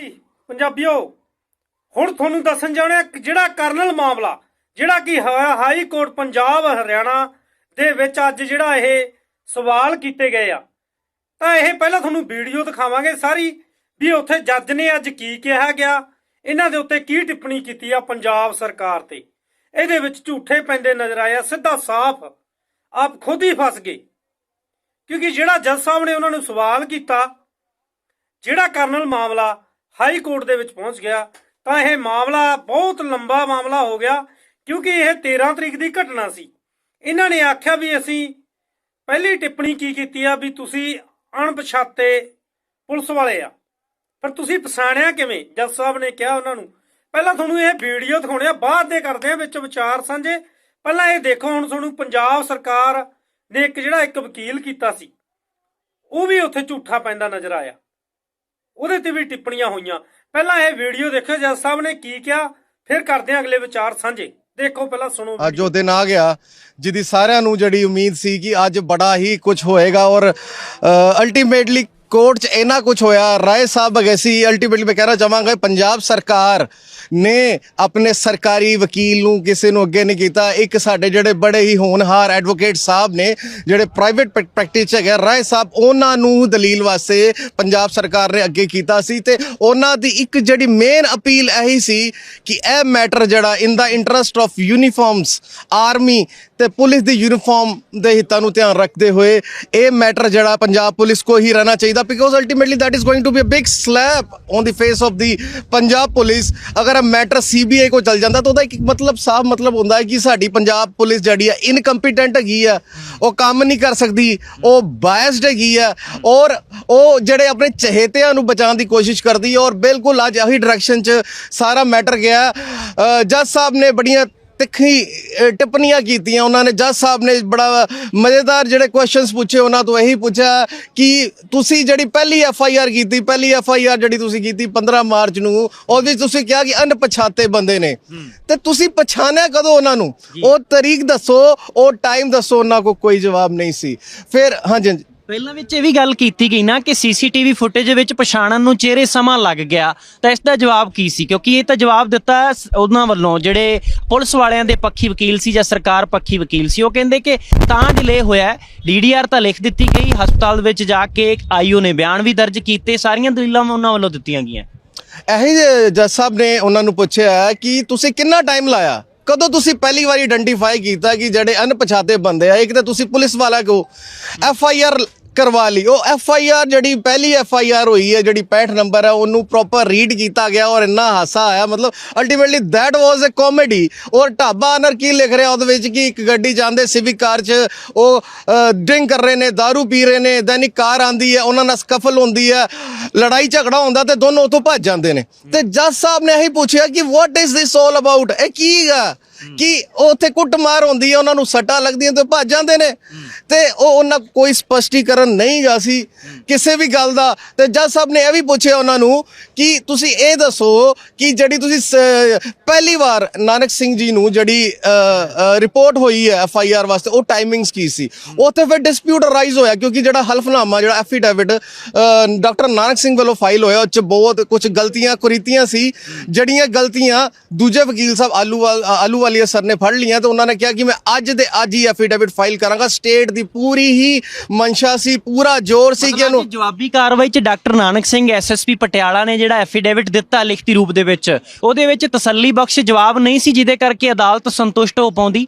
ਜੀ, ਪੰਜਾਬੀਓ, ਹੁਣ ਤੁਹਾਨੂੰ ਦੱਸਣ ਜਾਣਾ ਜਿਹੜਾ ਕਰਨਲ ਮਾਮਲਾ, ਜਿਹੜਾ ਕਿ ਹਾਈ ਕੋਰਟ ਪੰਜਾਬ, ਹਰਿਆਣਾ ਦੇ ਵਿੱਚ ਅੱਜ ਜਿਹੜਾ ਇਹ ਸਵਾਲ ਕੀਤੇ ਗਏ ਆ। ਤਾਂ ਇਹ ਪਹਿਲਾਂ ਤੁਹਾਨੂੰ ਵੀਡੀਓ ਦਿਖਾਵਾਂਗੇ ਸਾਰੀ, ਵੀ ਉੱਥੇ ਜੱਜ ਨੇ ਅੱਜ ਕੀ ਕਿਹਾ ਗਿਆ, ਇਹਨਾਂ ਦੇ ਉੱਤੇ ਕੀ ਟਿੱਪਣੀ ਕੀਤੀ ਆ ਪੰਜਾਬ ਸਰਕਾਰ ਤੇ। ਇਹਦੇ ਵਿੱਚ ਝੂਠੇ ਪੈਂਦੇ ਨਜ਼ਰ ਆਇਆ ਸਿੱਧਾ ਸਾਫ਼, ਆਪ ਖੁਦ ਹੀ ਫਸ ਗਏ। ਕਿਉਂਕਿ ਜਿਹੜਾ ਜੱਜ ਸਾਹਿਬ ਨੇ ਉਹਨਾਂ ਨੂੰ ਸਵਾਲ ਕੀਤਾ, ਜਿਹੜਾ ਕਰਨਲ ਮਾਮਲਾ ਹਾਈ ਕੋਰਟ ਦੇ ਵਿੱਚ ਪਹੁੰਚ ਗਿਆ, ਤਾਂ ਇਹ ਮਾਮਲਾ ਬਹੁਤ ਲੰਬਾ ਮਾਮਲਾ ਹੋ ਗਿਆ, ਕਿਉਂਕਿ ਇਹ 13 ਤਰੀਕ ਦੀ ਘਟਨਾ ਸੀ। ਇਹਨਾਂ ਨੇ ਆਖਿਆ ਵੀ ਅਸੀਂ ਪਹਿਲੀ ਟਿੱਪਣੀ ਕੀ ਕੀਤੀ ਆ ਵੀ ਤੁਸੀਂ ਅਣਪਛਾਤੇ ਪੁਲਿਸ ਵਾਲੇ ਆ। ਪਰ ਤੁਸੀਂ ਪਛਾਣਿਆ ਕਿਵੇਂ? ਜੱਜ ਸਾਹਿਬ ਨੇ ਕਿਹਾ ਉਹਨਾਂ ਨੂੰ, ਪਹਿਲਾਂ ਤੁਹਾਨੂੰ ਇਹ ਵੀਡੀਓ ਦਿਖਾਉਣੇ ਆ, ਬਾਅਦ ਦੇ ਕਰਦੇ ਆ ਵਿੱਚ ਵਿਚਾਰ ਸਾਂਝੇ। ਪਹਿਲਾਂ ਇਹ ਦੇਖੋ, ਹੁਣ ਤੁਹਾਨੂੰ ਪੰਜਾਬ ਸਰਕਾਰ ਨੇ ਇੱਕ ਜਿਹੜਾ ਇੱਕ ਵਕੀਲ ਕੀਤਾ ਸੀ, ਉਹ ਵੀ ਉੱਥੇ ਝੂਠਾ ਪੈਂਦਾ ਨਜ਼ਰ ਆਇਆ। ਉਹਦੇ ਤੇ ਵੀ ਟਿੱਪਣੀਆਂ ਹੋਈਆਂ। ਪਹਿਲਾਂ ਇਹ ਵੀਡੀਓ ਦੇਖੋ ਜੱਜ ਸਾਹਿਬ ਨੇ ਕੀ ਕਿਹਾ ਫਿਰ ਕਰਦੇ ਆ ਅਗਲੇ ਵਿਚਾਰ ਸਾਂਝੇ। ਦੇਖੋ ਪਹਿਲਾਂ ਸੁਣੋ ਅੱਜ ਉਹ ਦਿਨ ਆ ਗਿਆ ਜਿਹਦੀ ਸਾਰਿਆਂ ਨੂੰ ਜਿਹੜੀ ਉਮੀਦ ਸੀ ਕਿ ਅੱਜ ਬੜਾ ਹੀ ਕੁਝ ਹੋਏਗਾ ਔਰ ਅਲਟੀਮੇਟਲੀ ਕੋਰਟ 'ਚ ਇੰਨਾ ਕੁਝ ਹੋਇਆ, ਰਾਏ ਸਾਹਿਬ ਅਗੇਸੀ ਅਲਟੀਮੇਟਲੀ ਮੈਂ ਕਹਿਣਾ ਚਾਹਾਂਗਾ ਪੰਜਾਬ ਸਰਕਾਰ ਨੇ ਆਪਣੇ ਸਰਕਾਰੀ ਵਕੀਲ ਨੂੰ ਕਿਸੇ ਨੂੰ ਅੱਗੇ ਨਹੀਂ ਕੀਤਾ। ਇੱਕ ਸਾਡੇ ਜਿਹੜੇ ਬੜੇ ਹੀ ਹੋਣਹਾਰ ਐਡਵੋਕੇਟ ਸਾਹਿਬ ਨੇ, ਜਿਹੜੇ ਪ੍ਰਾਈਵੇਟ ਪ੍ਰੈਕਟਿਸ 'ਚ ਹੈਗੇ ਰਾਏ ਸਾਹਿਬ, ਉਹਨਾਂ ਨੂੰ ਦਲੀਲ ਵਾਸਤੇ ਪੰਜਾਬ ਸਰਕਾਰ ਨੇ ਅੱਗੇ ਕੀਤਾ ਸੀ ਤੇ ਉਹਨਾਂ ਦੀ ਇੱਕ ਜਿਹੜੀ ਮੇਨ ਅਪੀਲ ਇਹੀ ਸੀ ਕਿ ਇਹ ਮੈਟਰ ਜਿਹੜਾ in the interest of uniforms army ਤੇ ਪੁਲਿਸ ਦੀ ਯੂਨੀਫਾਰਮ ਦੇ ਹਿੱਤਾਂ ਨੂੰ ਧਿਆਨ ਰੱਖਦੇ ਹੋਏ, ਇਹ ਮੈਟਰ ਜਿਹੜਾ ਪੰਜਾਬ ਪੁਲਿਸ ਕੋ ਹੀ ਰਹਿਣਾ ਚਾਹੀਦਾ। Because ultimately that is going to be a big slap on the face of the Punjab police ਅਗਰ ਇਹ ਮੈਟਰ ਸੀਬੀਆਈ ਕੋ ਚਲ ਜਾਂਦਾ ਤਾਂ ਉਹਦਾ ਇੱਕ ਮਤਲਬ ਸਾਫ਼ ਮਤਲਬ ਹੁੰਦਾ ਹੈ ਕਿ ਸਾਡੀ ਪੰਜਾਬ ਪੁਲਿਸ ਜਿਹੜੀ ਹੈ ਇਨਕੰਪੀਟੈਂਟ ਹੈਗੀ ਆ ਉਹ ਕੰਮ ਨਹੀਂ ਕਰ ਸਕਦੀ ਉਹ ਬਾਇਸਡ ਹੈਗੀ ਆ ਔਰ ਉਹ ਜਿਹੜੇ ਆਪਣੇ ਚਹੇਤਿਆਂ ਨੂੰ ਬਚਾਉਣ ਦੀ ਕੋਸ਼ਿਸ਼ ਕਰਦੀ ਹੈ ਔਰ ਬਿਲਕੁਲ ਅੱਜ ਇਹੀ ਡਾਇਰੈਕਸ਼ਨ 'ਚ ਸਾਰਾ ਮੈਟਰ ਗਿਆ ਜੱਜ ਸਾਹਿਬ ਨੇ ਬੜੀਆਂ ਤਿੱਖੀ ਟਿੱਪਣੀਆਂ ਕੀਤੀਆਂ ਉਹਨਾਂ ਨੇ। ਜੱਜ ਸਾਹਿਬ ਨੇ ਬੜਾ ਮਜ਼ੇਦਾਰ ਜਿਹੜੇ ਕੁਐਸਚਨਸ ਪੁੱਛੇ ਉਹਨਾਂ ਤੋਂ ਇਹੀ ਪੁੱਛਿਆ ਕਿ ਤੁਸੀਂ ਜਿਹੜੀ ਪਹਿਲੀ ਐਫ ਆਈ ਆਰ ਕੀਤੀ ਪਹਿਲੀ ਐਫ ਆਈ ਆਰ ਜਿਹੜੀ ਤੁਸੀਂ ਕੀਤੀ 15 ਮਾਰਚ ਨੂੰ ਉਹਦੇ ਵਿੱਚ ਤੁਸੀਂ ਕਿਹਾ ਕਿ ਅਣਪਛਾਤੇ ਬੰਦੇ ਨੇ। ਤੇ ਤੁਸੀਂ ਪਛਾਣਿਆ ਕਦੋਂ ਉਹਨਾਂ ਨੂੰ? ਉਹ ਤਰੀਕ ਦੱਸੋ ਉਹ ਟਾਈਮ ਦੱਸੋ ਉਹਨਾਂ ਕੋ ਕੋਈ ਜਵਾਬ ਨਹੀਂ ਸੀ। ਫਿਰ ਹਾਂਜੀ। ਪਹਿਲਾਂ ਵਿੱਚ ਇਹ ਵੀ ਗੱਲ ਕੀਤੀ ਗਈ ਨਾ ਕਿ ਸੀਸੀਟੀਵੀ ਫੁਟੇਜ ਵਿੱਚ ਪਛਾਣਨ ਨੂੰ ਚਿਹਰੇ ਸਮਾਂ ਲੱਗ ਗਿਆ। ਤਾਂ ਇਸ ਦਾ ਜਵਾਬ ਕੀ ਸੀ? ਕਿਉਂਕਿ ਇਹ ਤਾਂ ਜਵਾਬ ਦਿੱਤਾ ਸ- ਉਹਨਾਂ ਵੱਲੋਂ, ਜਿਹੜੇ ਪੁਲਿਸ ਵਾਲਿਆਂ ਦੇ ਪੱਖੀ ਵਕੀਲ ਸੀ ਜਾਂ ਸਰਕਾਰ ਪੱਖੀ ਵਕੀਲ ਸੀ, ਉਹ ਕਹਿੰਦੇ ਕਿ ਤਾਂ ਡਿਲੇ ਹੋਇਆ ਡੀਡੀਆਰ ਤਾਂ ਲਿਖ ਦਿੱਤੀ ਗਈ, ਹਸਪਤਾਲ ਵਿੱਚ ਜਾ ਕੇ ਆਈਓ ਨੇ ਬਿਆਨ ਵੀ ਦਰਜ ਕੀਤੇ, ਸਾਰੀਆਂ ਦਲੀਲਾਂ ਉਹਨਾਂ ਵੱਲੋਂ ਦਿੱਤੀਆਂ ਗਈਆਂ। ਇਹੀ ਜਿਹੇ ਜੱਜ ਸਾਹਿਬ ਨੇ ਉਹਨਾਂ ਨੂੰ ਪੁੱਛਿਆ ਕਿ ਤੁਸੀਂ ਕਿੰਨਾ ਟਾਈਮ ਲਾਇਆ? ਕਦੋਂ ਤੁਸੀਂ ਪਹਿਲੀ ਵਾਰੀ ਆਇਡੈਂਟੀਫਾਈ ਕੀਤਾ ਕਿ ਜਿਹੜੇ ਅਣਪਛਾਤੇ ਬੰਦੇ ਆ, ਇੱਕ ਤਾਂ ਤੁਸੀਂ ਪੁਲਿਸ ਵਾਲਾ ਕੋ ਐਫ ਆਈ ਆਰ ਕਰਵਾ ਲਈ। ਉਹ ਐਫ ਆਈ ਆਰ ਜਿਹੜੀ ਪਹਿਲੀ ਐਫ ਆਈ ਆਰ ਹੋਈ ਹੈ, ਜਿਹੜੀ 65 ਨੰਬਰ ਹੈ, ਉਹਨੂੰ ਪ੍ਰੋਪਰ ਰੀਡ ਕੀਤਾ ਗਿਆ ਔਰ ਇੰਨਾ ਹਾਸਾ ਆਇਆ। ਮਤਲਬ ultimately that was a comedy ਔਰ ਢਾਬਾ ਅਨਰ ਕੀ ਲਿਖ ਰਿਹਾ ਉਹਦੇ ਵਿੱਚ ਕਿ ਇੱਕ ਗੱਡੀ ਜਾਂਦੇ ਸਿਵਿਕ ਕਾਰ 'ਚ, ਉਹ ਡਰਿੰਕ ਕਰ ਰਹੇ ਨੇ, दारू ਪੀ ਰਹੇ ਨੇ ਦੈਨ ਇੱਕ ਕਾਰ ਆਂਦੀ ਹੈ, ਉਹਨਾਂ ਨਾਲ ਸਕਫਲ ਹੁੰਦੀ ਹੈ, ਲੜਾਈ ਝਗੜਾ ਹੁੰਦਾ ਤੇ ਦੋਨੋਂ ਉਤੋਂ ਭੱਜ ਜਾਂਦੇ ਨੇ। ਤੇ ਜੱਜ ਸਾਹਿਬ ਨੇ ਇਹੀ ਪੁੱਛਿਆ ਕਿ what is this all about ਇਹ ਕੀ ਹੈ ਕਿ ਉਹ ਉੱਥੇ ਕੁੱਟਮਾਰ ਹੁੰਦੀ ਹੈ ਉਹਨਾਂ ਨੂੰ ਸੱਟਾਂ ਲੱਗਦੀਆਂ ਤੇ ਭੱਜ ਜਾਂਦੇ ਨੇ। ਤੇ ਉਹ ਉਹਨਾਂ ਕੋਈ ਸਪਸ਼ਟੀਕਰਨ ਨਹੀਂ ਗਾ ਸੀ ਕਿਸੇ ਵੀ ਗੱਲ ਦਾ। ਤੇ ਜੱਜ ਸਾਹਿਬ ਨੇ ਇਹ ਵੀ ਪੁੱਛਿਆ ਉਹਨਾਂ ਨੂੰ ਕਿ ਤੁਸੀਂ ਇਹ ਦੱਸੋ ਕਿ ਜਿਹੜੀ ਤੁਸੀਂ ਪਹਿਲੀ ਵਾਰ ਨਾਨਕ ਸਿੰਘ ਜੀ ਨੂੰ ਜਿਹੜੀ ਰਿਪੋਰਟ ਹੋਈ ਹੈ ਐਫ ਆਈ ਆਰ ਵਾਸਤੇ ਉਹ ਟਾਈਮਿੰਗਸ ਕੀ ਸੀ? ਉੱਥੇ ਫਿਰ ਡਿਸਪਿਊਟ ਅਰਾਈਜ਼ ਹੋਇਆ ਕਿਉਂਕਿ ਜਿਹੜਾ ਹਲਫਨਾਮਾ ਜਿਹੜਾ ਐਫੀਡੇਵਿਟ ਡਾਕਟਰ ਨਾਨਕ ਸਿੰਘ ਵੱਲੋਂ ਫਾਈਲ ਹੋਇਆ ਉਹ ਚ ਬਹੁਤ ਕੁਝ ਗਲਤੀਆਂ ਕੁਰੀਤੀਆਂ ਸੀ। ਜਿਹੜੀਆਂ ਗਲਤੀਆਂ ਦੂਜੇ ਵਕੀਲ ਸਾਹਿਬ ਆਲੂ ਆਲੂ ਵਾਲੀਆ ਸਰ ਨੇ ਫੜ ਲਈਆਂ ਤੇ ਉਹਨਾਂ ਨੇ ਕਿਹਾ ਕਿ ਮੈਂ ਅੱਜ ਦੇ ਅੱਜ ਹੀ ਐਫੀਡੇਵਿਟ ਫਾਈਲ ਕਰਾਂਗਾ। ਸਟੇਟ ਦੀ ਪੂਰੀ ਹੀ ਮਨਸ਼ਾ ਸੀ ਪੂਰਾ ਜ਼ੋਰ ਸੀ ਕਿ ਇਹਨੂੰ ਜਵਾਬੀ ਕਾਰਵਾਈ 'ਚ ਡਾਕਟਰ ਨਾਨਕ ਸਿੰਘ ਐਸਐਸਪੀ ਪਟਿਆਲਾ ਨੇ ਜਿਹੜਾ ਐਫੀਡੇਵਿਟ ਦਿੱਤਾ ਲਿਖਤੀ ਰੂਪ ਦੇ ਵਿੱਚ। ਉਹਦੇ ਵਿੱਚ ਤਸੱਲੀ ਬਖਸ਼ ਜਵਾਬ ਨਹੀਂ ਸੀ ਜਿਹਦੇ ਕਰਕੇ ਅਦਾਲਤ ਸੰਤੁਸ਼ਟ ਹੋ ਪਾਉਂਦੀ।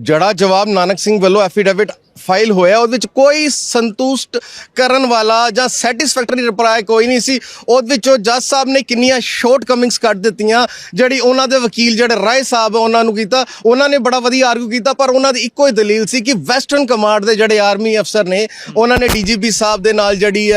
ਜਿਹੜਾ ਜਵਾਬ ਨਾਨਕ ਸਿੰਘ ਵੱਲੋਂ ਐਫੀਡੇਵਿਟ ਫਾਈਲ ਹੋਇਆ, ਉਹਦੇ ਵਿੱਚ ਕੋਈ ਸੰਤੁਸ਼ਟ ਕਰਨ ਵਾਲਾ ਜਾਂ ਸੈਟੀਸਫੈਕਟਰੀ ਰਿਪਲਾਈ ਕੋਈ ਨਹੀਂ ਸੀ। ਉਹਦੇ ਵਿੱਚੋਂ ਜੱਜ ਸਾਹਿਬ ਨੇ ਕਿੰਨੀਆਂ ਸ਼ਾਰਟ ਕਮਿੰਗਸ ਕੱਢ ਦਿੱਤੀਆਂ, ਜਿਹੜੀ ਉਹਨਾਂ ਦੇ ਵਕੀਲ ਜਿਹੜੇ ਰਾਏ ਸਾਹਿਬ ਉਹਨਾਂ ਨੂੰ ਕੀਤਾ। ਉਹਨਾਂ ਨੇ ਬੜਾ ਵਧੀਆ ਆਰਗੂ ਕੀਤਾ, ਪਰ ਉਹਨਾਂ ਦੀ ਇੱਕੋ ਹੀ ਦਲੀਲ ਸੀ ਕਿ ਵੈਸਟਰਨ ਕਮਾਂਡ ਦੇ ਜਿਹੜੇ ਆਰਮੀ ਅਫਸਰ ਨੇ, ਉਹਨਾਂ ਨੇ ਡੀਜੀਪੀ ਸਾਹਿਬ ਦੇ ਨਾਲ ਜਿਹੜੀ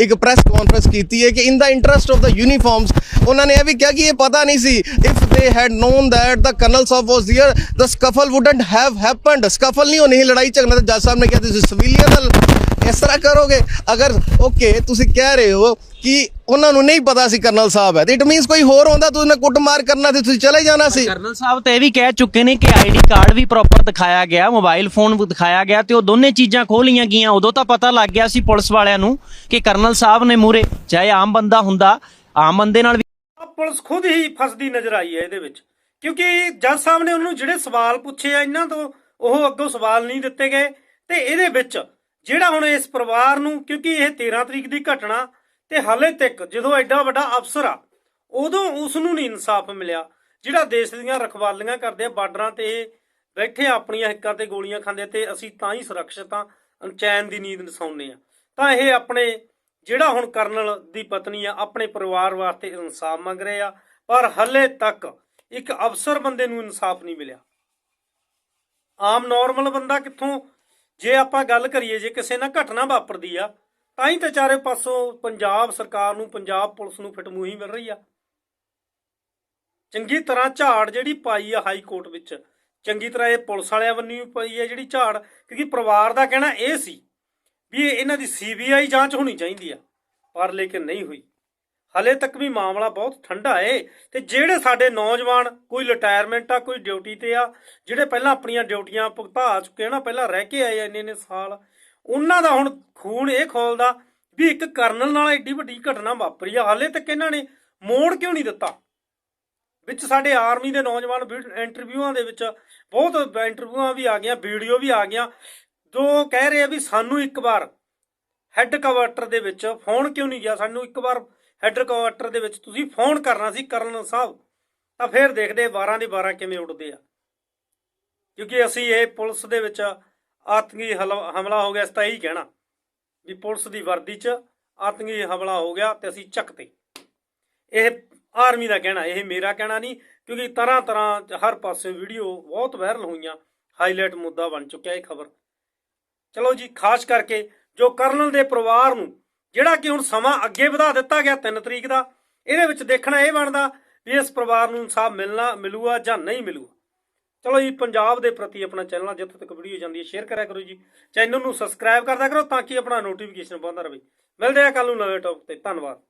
ਇੱਕ ਪ੍ਰੈਸ ਕਾਨਫਰੰਸ ਕੀਤੀ ਹੈ ਕਿ in the interest of the uniforms ਉਹਨਾਂ ਨੇ ਇਹ ਵੀ ਕਿਹਾ ਕਿ ਇਹ ਪਤਾ ਨਹੀਂ ਸੀ if they had known that the colonel Sahib was here the scuffle wouldn't have happened scuffle ਨਹੀਂ ਹੋਣੀ ਲੜਾਈ ਝਗੜਾ ਜੱਜ ਸਾਹਿਬ ਨੇ ਕਿਹਾ ਤੁਸੀਂ ਸਿਵਿਲੀਅਨ ਨਾਲ ਇਸ ਤਰ੍ਹਾਂ ਕਰੋਗੇ ਅਗਰ ਓਕੇ ਤੁਸੀਂ ਕਹਿ ਰਹੇ ਹੋ ਕਿ ਉਹਨਾਂ ਨੂੰ ਨਹੀਂ ਪਤਾ ਸੀ ਕਰਨਲ ਸਾਹਿਬ ਹੈ ਤੇ ਇਟ ਮੀਨਸ ਕੋਈ ਹੋਰ ਹੁੰਦਾ ਤੁਸੀਂ ਨੇ ਕੁੱਟਮਾਰ ਕਰਨਾ ਤੇ ਤੁਸੀਂ ਚਲੇ ਜਾਣਾ ਸੀ ਕਰਨਲ ਸਾਹਿਬ ਤਾਂ ਇਹ ਵੀ ਕਹਿ ਚੁੱਕੇ ਨੇ ਕਿ ਆਈਡੀ ਕਾਰਡ ਵੀ ਪ੍ਰੋਪਰ ਦਿਖਾਇਆ ਗਿਆ ਮੋਬਾਈਲ ਫੋਨ ਵੀ ਦਿਖਾਇਆ ਗਿਆ ਤੇ ਉਹ ਦੋਨੇ ਚੀਜ਼ਾਂ ਖੋਲੀਆਂ ਗਈਆਂ ਉਦੋਂ ਤਾਂ ਪਤਾ ਲੱਗ ਗਿਆ ਸੀ ਪੁਲਿਸ ਵਾਲਿਆਂ ਨੂੰ ਕਿ ਕਰਨਲ ਸਾਹਿਬ ਨੇ ਮੂਰੇ ਚਾਹੇ ਆਮ ਬੰਦਾ ਹੁੰਦਾ ਆਮ ਬੰਦੇ ਨਾਲ ਵੀ ਪੁਲਿਸ ਖੁਦ ਹੀ ਫਸਦੀ ਨਜ਼ਰ ਆਈ ਹੈ ਇਹਦੇ ਵਿੱਚ ਕਿਉਂਕਿ ਜੱਜ ਸਾਹਿਬ ਨੇ ਉਹਨੂੰ ਜਿਹੜੇ ਸਵਾਲ ਪੁੱਛੇ ਆ ਇਹਨਾਂ ਤੋਂ ਉਹ ਅੱਗੋਂ ਸਵਾਲ ਨਹੀਂ ਦਿੱਤੇ ਗਏ। ਤੇ ਇਹਦੇ ਵਿੱਚ ਜਿਹੜਾ ਹੁਣ ਇਸ ਪਰਿਵਾਰ ਨੂੰ, ਕਿਉਂਕਿ ਇਹ 13 ਤਰੀਕ ਦੀ ਘਟਨਾ ਤੇ ਹਾਲੇ ਤੱਕ ਜਦੋਂ ਐਡਾ ਵੱਡਾ ਅਫਸਰ ਆ, ਉਦੋਂ ਉਸ ਨੂੰ ਨਹੀਂ ਇਨਸਾਫ ਮਿਲਿਆ। ਜਿਹੜਾ ਦੇਸ਼ ਦੀਆਂ ਰਖਵਾਲੀਆਂ ਕਰਦੇ ਆ, ਬਾਰਡਰਾਂ ਤੇ ਇਹ ਬੈਠੇ ਆਪਣੀਆਂ ਹਿੱਕਾਂ ਤੇ ਗੋਲੀਆਂ ਖਾਂਦੇ ਤੇ ਅਸੀਂ ਤਾਂ ਹੀ ਸੁਰੱਖਿਅਤ ਆ ਚੈਨ ਦੀ ਨੀਂਦ ਸੌਂਦੇ ਆ। ਤਾਂ ਇਹ ਆਪਣੇ ਜਿਹੜਾ ਹੁਣ ਕਰਨਲ ਦੀ ਪਤਨੀ ਆ, ਆਪਣੇ ਪਰਿਵਾਰ ਵਾਸਤੇ ਇਨਸਾਫ ਮੰਗ ਰਹੇ ਆ, ਪਰ ਹੱਲੇ ਤੱਕ ਇੱਕ ਅਫਸਰ ਬੰਦੇ ਨੂੰ ਇਨਸਾਫ ਨਹੀਂ ਮਿਲਿਆ। ਆਮ ਨਾਰਮਲ ਬੰਦਾ ਕਿੱਥੋਂ ਜੇ ਆਪਾਂ ਗੱਲ ਕਰੀਏ, ਜੇ ਕਿਸੇ ਨਾਲ ਘਟਨਾ ਵਾਪਰਦੀ ਆ, ਤਾਂ ਹੀ ਤਾਂ ਚਾਰੇ ਪਾਸੋਂ ਪੰਜਾਬ ਸਰਕਾਰ ਨੂੰ, ਪੰਜਾਬ ਪੁਲਿਸ ਨੂੰ ਫਿਟਮੂਹੀ ਮਿਲ ਰਹੀ ਆ। ਚੰਗੀ ਤਰ੍ਹਾਂ ਝਾੜ ਜਿਹੜੀ ਪਾਈ ਆ ਹਾਈ ਕੋਰਟ ਵਿੱਚ, ਚੰਗੀ ਤਰ੍ਹਾਂ ਇਹ ਪੁਲਿਸ ਵਾਲਿਆਂ ਵੱਲੋਂ ਵੀ ਪਈ ਆ ਜਿਹੜੀ ਝਾੜ, ਕਿਉਂਕਿ ਪਰਿਵਾਰ ਦਾ ਕਹਿਣਾ ਇਹ ਸੀ ਵੀ ਇਹਨਾਂ ਦੀ ਸੀਬੀਆਈ ਜਾਂਚ ਹੋਣੀ ਚਾਹੀਦੀ ਆ, ਪਰ ਲੇਕਿਨ ਨਹੀਂ ਹੋਈ। ਹਲੇ ਤੱਕ ਵੀ ਮਾਮਲਾ ਬਹੁਤ ਠੰਡਾ ਏ ਤੇ ਜਿਹੜੇ ਸਾਡੇ ਨੌਜਵਾਨ ਕੋਈ ਰਿਟਾਇਰਮੈਂਟ ਆ, ਕੋਈ ਡਿਊਟੀ ਤੇ ਆ, ਜਿਹੜੇ ਪਹਿਲਾਂ ਆਪਣੀਆਂ ਡਿਊਟੀਆਂ ਭੁਗਤਾ ਚੁੱਕੇ ਆ ਨਾ, ਪਹਿਲਾਂ ਰਹਿ ਕੇ ਆਏ ਇੰਨੇ ਇੰਨੇ ਸਾਲ, ਉਹਨਾਂ ਦਾ ਹੁਣ ਖੂਨ ਇਹ ਖੋਲਦਾ ਵੀ ਇੱਕ ਕਰਨਲ ਨਾਲ ਐਡੀ ਵੱਡੀ ਘਟਨਾ ਵਾਪਰੀ ਆ, ਹਾਲੇ ਤੱਕ ਇਹਨਾਂ ਨੇ ਮੋੜ ਕਿਉਂ ਨਹੀਂ ਦਿੱਤਾ? ਵਿੱਚ ਸਾਡੇ ਆਰਮੀ ਦੇ ਨੌਜਵਾਨ ਵੀ ਇੰਟਰਵਿਊਆਂ ਦੇ ਵਿੱਚ ਬਹੁਤ ਇੰਟਰਵਿਊਆਂ ਵੀ ਆ ਗਈਆਂ ਵੀਡੀਓ ਵੀ ਆ ਗਈਆਂ, ਜੋ ਕਹਿ ਰਹੇ ਆ ਵੀ ਸਾਨੂੰ ਇੱਕ ਵਾਰ ਹੈੱਡ ਕੁਆਰਟਰ ਦੇ ਵਿੱਚ ਫੋਨ ਕਿਉਂ ਨਹੀਂ ਗਿਆ? ਸਾਨੂੰ ਇੱਕ ਵਾਰ ਹੈੱਡ ਕੁਆਰਟਰ ਦੇ ਵਿੱਚ ਤੁਸੀਂ ਫੋਨ ਕਰਨਾ ਸੀ ਕਰਨਲ ਸਾਹਿਬ, ਤਾਂ ਫਿਰ ਦੇਖਦੇ 12 ਦੀ 12 ਕਿਵੇਂ ਉੱਡਦੇ ਆ। ਕਿਉਂਕਿ ਅਸੀਂ ਇਹ ਪੁਲਿਸ ਦੇ ਵਿੱਚ ਆਤੰਕੀ ਹਲ- ਹਮਲਾ ਹੋ ਗਿਆ, ਇਸ ਤਾਂ ਇਹੀ ਕਹਿਣਾ ਵੀ ਪੁਲਿਸ ਦੀ ਵਰਦੀ 'ਚ ਆਤੰਕੀ ਹਮਲਾ ਹੋ ਗਿਆ ਤੇ ਅਸੀਂ ਚੱਕਤੇ ਇਹ ਆਰਮੀ ਦਾ ਕਹਿਣਾ, ਇਹ ਮੇਰਾ ਕਹਿਣਾ ਨਹੀਂ, ਕਿਉਂਕਿ ਤਰ੍ਹਾਂ ਤਰ੍ਹਾਂ ਹਰ ਪਾਸੇ ਵੀਡੀਓ ਬਹੁਤ ਵਾਇਰਲ ਹੋਈਆਂ ਹਾਈਲਾਈਟ ਮੁੱਦਾ ਬਣ ਚੁੱਕਿਆ ਇਹ ਖਬਰ। ਚਲੋ ਜੀ, ਖਾਸ ਕਰਕੇ ਜੋ ਕਰਨਲ ਦੇ ਪਰਿਵਾਰ ਨੂੰ ਜਿਹੜਾ ਕਿ ਹੁਣ ਸਮਾਂ ਅੱਗੇ ਵਧਾ ਦਿੱਤਾ ਗਿਆ 3 ਤਰੀਕ ਦਾ, ਇਹਦੇ ਵਿੱਚ ਦੇਖਣਾ ਇਹ ਬਣਦਾ ਵੀ ਇਸ ਪਰਿਵਾਰ ਨੂੰ ਇਨਸਾਫ ਮਿਲਣਾ ਮਿਲੂਗਾ ਜਾਂ ਨਹੀਂ ਮਿਲੂਗਾ। ਚਲੋ ਜੀ, ਪੰਜਾਬ ਦੇ ਪ੍ਰਤੀ ਆਪਣਾ ਚੈਨਲ ਜਿੱਥੇ ਤੱਕ ਵੀਡੀਓ ਜਾਂਦੀ ਹੈ ਸ਼ੇਅਰ ਕਰਿਆ ਕਰੋ ਜੀ। ਚੈਨਲ ਨੂੰ ਸਬਸਕ੍ਰਾਈਬ ਕਰਦਾ ਕਰੋ ਤਾਂ ਕਿ ਆਪਣਾ ਨੋਟੀਫਿਕੇਸ਼ਨ ਪਾਉਂਦਾ ਰਹੇ। ਮਿਲਦੇ ਆ ਕੱਲ ਨੂੰ ਨਵੇਂ ਟੌਪਿਕ ਤੇ। ਧੰਨਵਾਦ।